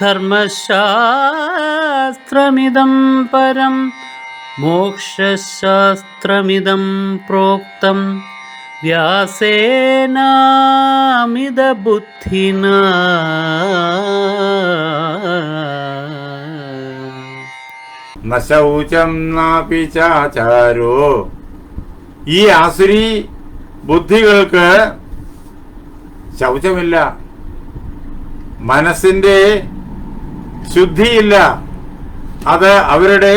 ധർമ്മശാസ്ത്രമിദം പരം മോക്ഷശാസ്ത്രമിതം പ്രോക്തം. വ്യാസേനാമിതബുദ്ധിന. ന ശൗചം നാപി ചാചാരോ. ഈ ആസുരി ബുദ്ധികൾക്ക് ശൗചമില്ല. മനസ്സിന്റെ ശുദ്ധിയില്ല. അത് അവരുടെ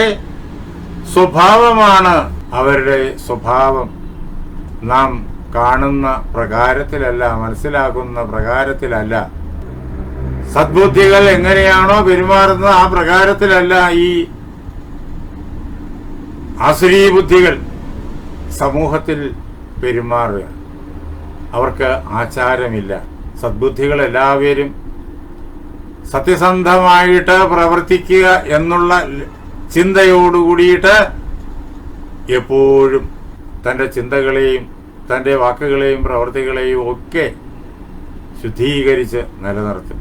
സ്വഭാവമാണ്. അവരുടെ സ്വഭാവം നാം കാണുന്ന പ്രകാരത്തിലല്ല മനസ്സിലാക്കുന്ന പ്രകാരത്തിലല്ല. സദ്ബുദ്ധികൾ എങ്ങനെയാണോ പെരുമാറുന്നത് ആ പ്രകാരത്തിലല്ല ഈ അസുരീ ബുദ്ധികൾ സമൂഹത്തിൽ പെരുമാറുക. അവർക്ക് ആചാരമില്ല. സദ്ബുദ്ധികൾ എല്ലാവരും സത്യസന്ധമായിട്ട് പ്രവർത്തിക്കുക എന്നുള്ള ചിന്തയോടുകൂടിയിട്ട് എപ്പോഴും തന്റെ ചിന്തകളെയും തന്റെ വാക്കുകളെയും പ്രവൃത്തികളെയും ഒക്കെ ശുദ്ധീകരിച്ച് നിലനിർത്തും.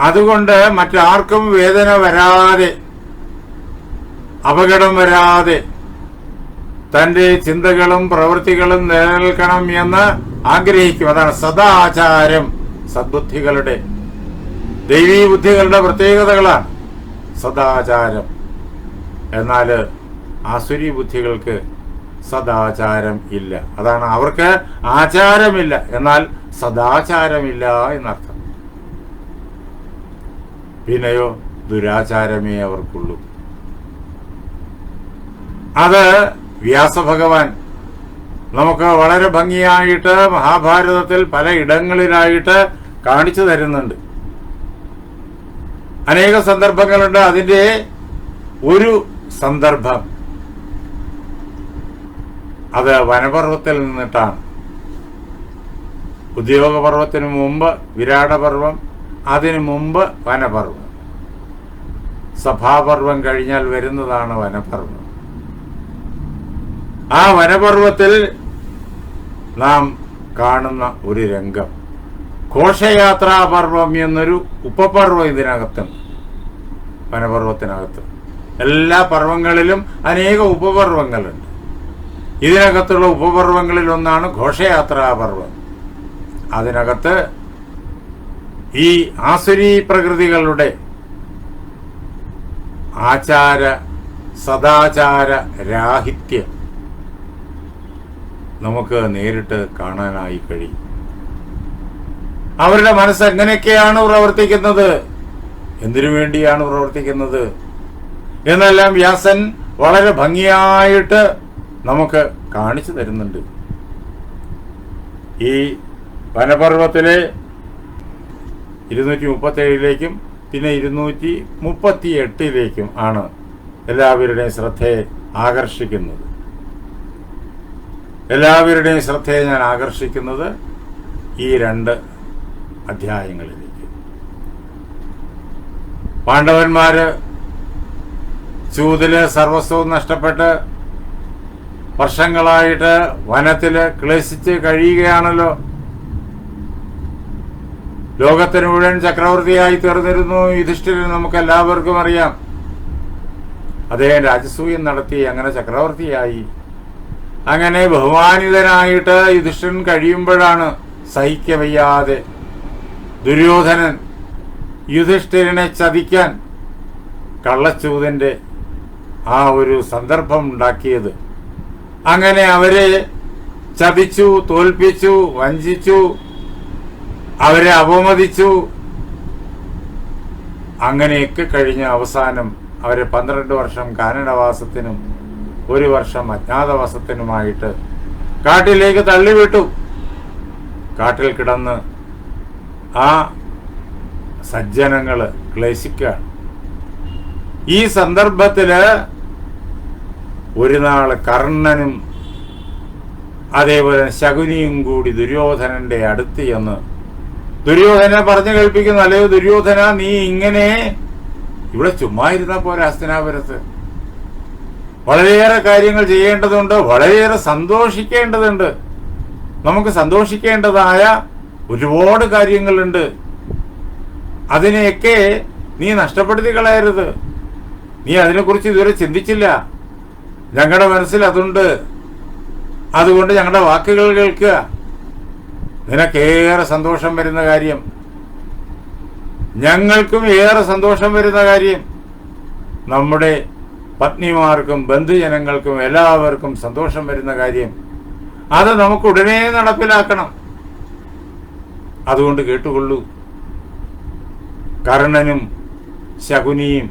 അതുകൊണ്ട് മറ്റാർക്കും വേദന വരാതെ അപകടം വരാതെ തന്റെ ചിന്തകളും പ്രവൃത്തികളും നിലനിൽക്കണം എന്ന് ആഗ്രഹിക്കും. അതാണ് സദാചാരം സദ്ബുദ്ധികളുടെ ദൈവീ ബുദ്ധികളുടെ പ്രത്യേകതകളാണ്. സദാചാരം. എന്നാൽ ആസുരി ബുദ്ധികൾക്ക് സദാചാരം ഇല്ല. അതാണ് അവർക്ക് ആചാരമില്ല. എന്നാൽ സദാചാരമില്ല എന്നർത്ഥം. പിന്നെയോ ദുരാചാരമേ അവർക്കുള്ളൂ. അത് വ്യാസഭഗവാൻ നമുക്ക് വളരെ ഭംഗിയായിട്ട് മഹാഭാരതത്തിൽ പല ഇടങ്ങളിലായിട്ട് കാണിച്ചു തരുന്നുണ്ട്. അനേക സന്ദർഭങ്ങളുണ്ട്. അതിന്റെ ഒരു സന്ദർഭം അത് വനപർവത്തിൽ നിന്നിട്ടാണ്. ഉദ്യോഗപർവത്തിന് മുമ്പ് വിരാടപർവം അതിനു മുമ്പ് വനപർവം സഭാപർവം കഴിഞ്ഞാൽ വരുന്നതാണ് വനപർവം ആ വനപർവത്തിൽ നാം കാണുന്ന ഒരു രംഗം. ഘോഷയാത്രാപർവം എന്നൊരു ഉപപർവം ഇതിനകത്തുണ്ട്. വനപർവത്തിനകത്ത് എല്ലാ പർവങ്ങളിലും അനേക ഉപപർവങ്ങളുണ്ട് ഇതിനകത്തുള്ള ഉപപർവങ്ങളിൽ ഒന്നാണ് ഘോഷയാത്രാപർവം അതിനകത്ത് ഈ ആസുരി പ്രകൃതികളുടെ ആചാര സദാചാര രാഹിത്യം നമുക്ക് നേരിട്ട് കാണാനായി കഴിയും. അവരുടെ മനസ്സ് എങ്ങനെയൊക്കെയാണ് പ്രവർത്തിക്കുന്നത്? എന്തിനു വേണ്ടിയാണ് പ്രവർത്തിക്കുന്നത്? എന്നെല്ലാം വ്യാസൻ വളരെ ഭംഗിയായിട്ട് നമുക്ക് കാണിച്ചു തരുന്നുണ്ട്. ഈ വനപർവത്തിലെ ഇരുന്നൂറ്റി മുപ്പത്തി ഏഴിലേക്കും പിന്നെ ഇരുന്നൂറ്റി മുപ്പത്തി എട്ടിലേക്കും ആണ് എല്ലാവരുടെയും ശ്രദ്ധയെ ആകർഷിക്കുന്നത്. എല്ലാവരുടെയും ശ്രദ്ധയെ ഞാൻ ആകർഷിക്കുന്നത് ഈ രണ്ട് അധ്യായങ്ങളിലേക്ക് പാണ്ഡവന്മാര് ചൂതിൽ സർവസ്വവും നഷ്ടപ്പെട്ട് വർഷങ്ങളായിട്ട് വനത്തിൽ ക്ലേശിച്ച് കഴിയുകയാണല്ലോ. ലോകത്തിന് മുഴുവൻ ചക്രവർത്തിയായി തീർന്നിരുന്നു. യുധിഷ്ഠിരൻ നമുക്ക് എല്ലാവർക്കും അറിയാം. അദ്ദേഹം രാജസൂയം നടത്തി അങ്ങനെ ചക്രവർത്തിയായി. അങ്ങനെ ബഹുമാനിതനായിട്ട് യുധിഷ്ഠിരൻ കഴിയുമ്പോഴാണ് സഹിക്കവയ്യാതെ ദുര്യോധനൻ യുധിഷ്ഠിരനെ ചതിക്കാൻ കള്ളച്ചൂതിന്റെ ആ ഒരു സന്ദർഭം ഉണ്ടാക്കിയത്. അങ്ങനെ അവരെ ചതിച്ചു തോൽപ്പിച്ചു വഞ്ചിച്ചു അവരെ അപമതിച്ചു. അങ്ങനെയൊക്കെ കഴിഞ്ഞ അവസാനം അവരെ പന്ത്രണ്ട് വർഷം കാനഡവാസത്തിനും ഒരു വർഷം അജ്ഞാതവാസത്തിനുമായിട്ട് കാട്ടിലേക്ക് തള്ളിവിട്ടു. കാട്ടിൽ കിടന്ന് ആ സജ്ജനങ്ങൾ ക്ലേശിക്കുകയാണ്. ഈ സന്ദർഭത്തിൽ ഒരു നാൾ കർണനും അതേപോലെ ശകുനിയും കൂടി ദുര്യോധനന്റെ അടുത്ത് ചെന്ന് ദുര്യോധനെ പറഞ്ഞു കേൾപ്പിക്കുന്നു അല്ലയോ ദുര്യോധന നീ ഇങ്ങനെ ഇവിടെ ചുമ്മാ ഇരുന്ന പോലെ അസ്തനാപുരത്ത്? വളരെയേറെ കാര്യങ്ങൾ ചെയ്യേണ്ടതുണ്ട് വളരെയേറെ സന്തോഷിക്കേണ്ടതുണ്ട്. നമുക്ക് സന്തോഷിക്കേണ്ടതായ ഒരുപാട് കാര്യങ്ങളുണ്ട്. അതിനെയൊക്കെ നീ നഷ്ടപ്പെടുത്തി കളയരുത് നീ അതിനെക്കുറിച്ച് ഇതുവരെ ചിന്തിച്ചില്ല. ഞങ്ങളുടെ മനസ്സിൽ അതുണ്ട്. അതുകൊണ്ട് ഞങ്ങളുടെ വാക്കുകൾ കേൾക്കുക. നിനക്കേറെ സന്തോഷം വരുന്ന കാര്യം. ഞങ്ങൾക്കും ഏറെ സന്തോഷം വരുന്ന കാര്യം. നമ്മുടെ പത്നിമാർക്കും ബന്ധുജനങ്ങൾക്കും എല്ലാവർക്കും സന്തോഷം വരുന്ന കാര്യം. അത് നമുക്ക് ഉടനെ നടപ്പിലാക്കണം. അതുകൊണ്ട് കേട്ടുകൊള്ളൂ. കർണനും ശകുനിയും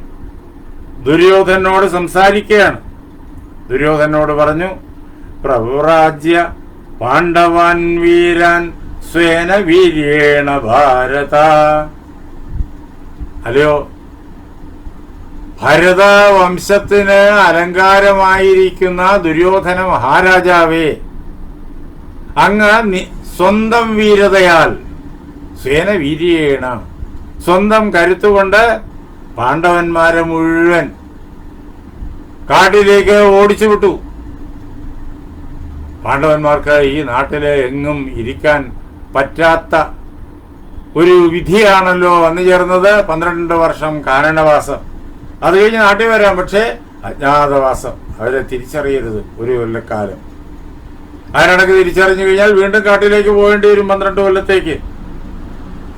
ദുര്യോധനോട് സംസാരിക്കുകയാണ്. ദുര്യോധനോട് പറഞ്ഞു പ്രഭുരാജ്യ പാണ്ഡവാൻ വീരാൻ സ്വേന വീര്യേണ ഭാരത. അല്ലയോ ഭരത വംശത്തിന് അലങ്കാരമായിരിക്കുന്ന ദുര്യോധന മഹാരാജാവേ അങ്ങ് സ്വന്തം വീരതയാൽ സ്വേന വീര്യേണ സ്വന്തം കരുത്തുകൊണ്ട് പാണ്ഡവന്മാരെ മുഴുവൻ കാട്ടിലേക്ക് ഓടിച്ചു വിട്ടു. പാണ്ഡവന്മാർക്ക് ഈ നാട്ടിൽ എങ്ങും ഇരിക്കാൻ പറ്റാത്ത ഒരു വിധിയാണല്ലോ വന്നു ചേർന്നത്. പന്ത്രണ്ട് വർഷം കാരണവാസം അത് കഴിഞ്ഞ് നാട്ടിൽ വരാം. പക്ഷേ അജ്ഞാതവാസം. അവരെ തിരിച്ചറിയരുത് ഒരു കൊല്ലക്കാലം. അതിനിടയ്ക്ക് തിരിച്ചറിഞ്ഞു കഴിഞ്ഞാൽ വീണ്ടും കാട്ടിലേക്ക് പോകേണ്ടി വരും പന്ത്രണ്ട് കൊല്ലത്തേക്ക്.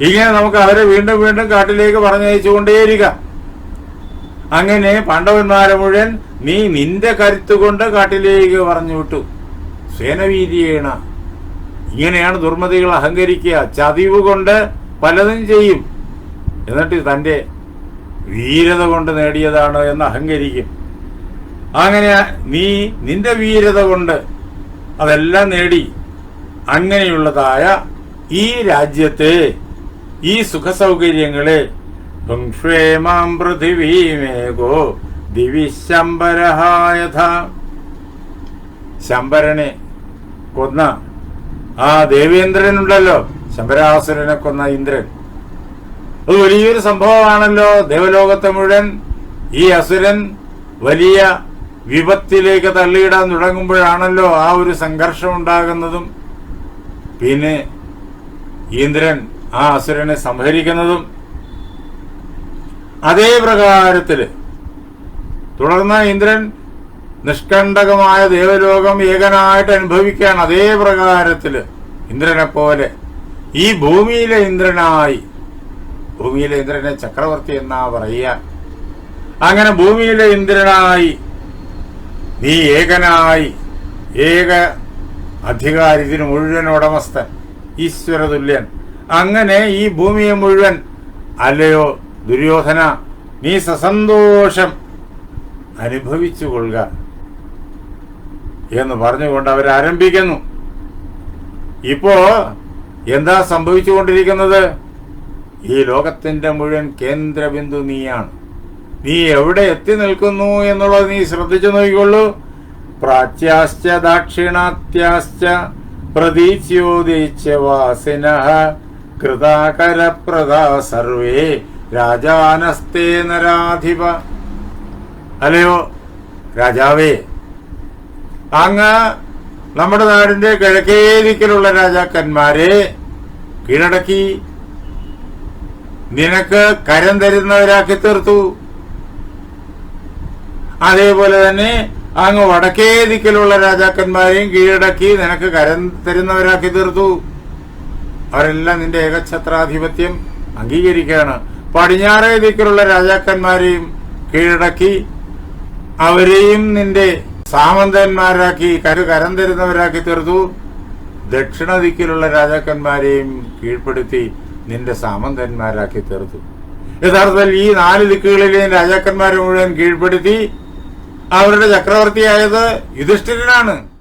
ഇങ്ങനെ നമുക്ക് അവരെ വീണ്ടും വീണ്ടും കാട്ടിലേക്ക് പറഞ്ഞയച്ചുകൊണ്ടേയിരിക അങ്ങനെ പാണ്ഡവന്മാരെ മുഴുവൻ നീ നിന്റെ കരുത്തുകൊണ്ട് കാട്ടിലേക്ക് പറഞ്ഞു വിട്ടു സേനവീതിയേണ ഇങ്ങനെയാണ് ദുർമതികൾ അഹങ്കരിക്കുക. ചതിവ് കൊണ്ട് പലതും ചെയ്യും. എന്നിട്ട് തന്റെ വീരത കൊണ്ട് നേടിയതാണ് എന്ന് അഹങ്കരിക്കും. അങ്ങനെ നീ നിന്റെ വീരത കൊണ്ട് അതെല്ലാം നേടി. അങ്ങനെയുള്ളതായ ഈ രാജ്യത്തെ ഈ സുഖസൗകര്യങ്ങളെ സൗകര്യങ്ങളെ പൃഥിവീമേകോ ദിവിശംബരഹായഥ ശംബരനെ കൊന്ന ആ ദേവേന്ദ്രനുണ്ടല്ലോ. ശംബരാസുരനെ കൊന്ന ഇന്ദ്രൻ. അത് വലിയൊരു സംഭവമാണല്ലോ. ദേവലോകത്തെ മുഴുവൻ ഈ അസുരൻ വലിയ വിപത്തിലേക്ക് തള്ളിയിടാൻ തുടങ്ങുമ്പോഴാണല്ലോ ആ ഒരു സംഘർഷം ഉണ്ടാകുന്നതും. പിന്നെ ഇന്ദ്രൻ ആ അസുരനെ സംഹരിക്കുന്നതും അതേ പ്രകാരത്തിൽ തുടർന്ന് ഇന്ദ്രൻ നിഷ്കണ്ടകമായ ദേവലോകം ഏകനായിട്ട് അനുഭവിക്കാൻ അതേ പ്രകാരത്തിൽ ഇന്ദ്രനെ പോലെ ഈ ഭൂമിയിലെ ഇന്ദ്രനായി ഭൂമിയിലെ ഇന്ദ്രനെ ചക്രവർത്തി എന്നാ പറയുക. അങ്ങനെ ഭൂമിയിലെ ഇന്ദ്രനായി നീ ഏകനായി ഏക അധികാരി ഇതിന് മുഴുവൻ ഉടമസ്ഥൻ ഈശ്വരതുല്യൻ അങ്ങനെ ഈ ഭൂമിയെ മുഴുവൻ അല്ലയോ ദുര്യോധന നീ സസന്തോഷം അനുഭവിച്ചു കൊള്ളുക എന്ന് പറഞ്ഞുകൊണ്ട് അവരാരംഭിക്കുന്നു. ഇപ്പോ എന്താ സംഭവിച്ചുകൊണ്ടിരിക്കുന്നത്? ഈ ലോകത്തിന്റെ മുഴുവൻ കേന്ദ്രബിന്ദു നീയാണ്. നീ എവിടെ എത്തി നിൽക്കുന്നു എന്നുള്ളത് നീ ശ്രദ്ധിച്ചു നോക്കിക്കൊള്ളൂ. പ്രാച്യാശ്ച ദാക്ഷിണാത്യാശ്ച പ്രതീച്യോദിച്ച വാസിന കൃതാകരപ്രദാ സർവേ രാജാനസ്തേ നരാധിപ. അല്ലയോ? രാജാവേ. അങ്ങ് നമ്മുടെ നാടിന്റെ കിഴക്കേരിക്കലുള്ള രാജാക്കന്മാരെ കീഴടക്കി. നിനക്ക് കരം തരുന്നവരാക്കി തീർത്തു. അതേപോലെ തന്നെ അങ്ങ് വടക്കേ ദിക്കിലുള്ള രാജാക്കന്മാരെയും കീഴടക്കി നിനക്ക് കരം തരുന്നവരാക്കി തീർത്തു. അവരെല്ലാം നിന്റെ ഏകഛത്രാധിപത്യം അംഗീകരിക്കുകയാണ്. പടിഞ്ഞാറേ ദിക്കിലുള്ള രാജാക്കന്മാരെയും കീഴടക്കി അവരെയും നിന്റെ സാമന്തന്മാരാക്കി കരു കരം തരുന്നവരാക്കി തീർത്തു. ദക്ഷിണ ദിക്കിലുള്ള രാജാക്കന്മാരെയും കീഴ്പ്പെടുത്തി നിന്റെ സാമന്തന്മാരാക്കി തീർത്തു. യഥാർത്ഥത്തിൽ ഈ നാല് ദിക്കുകളിലെയും രാജാക്കന്മാരെ മുഴുവൻ കീഴ്പ്പെടുത്തി അവരുടെ ചക്രവർത്തിയായത് യുധിഷ്ഠിരനാണ്.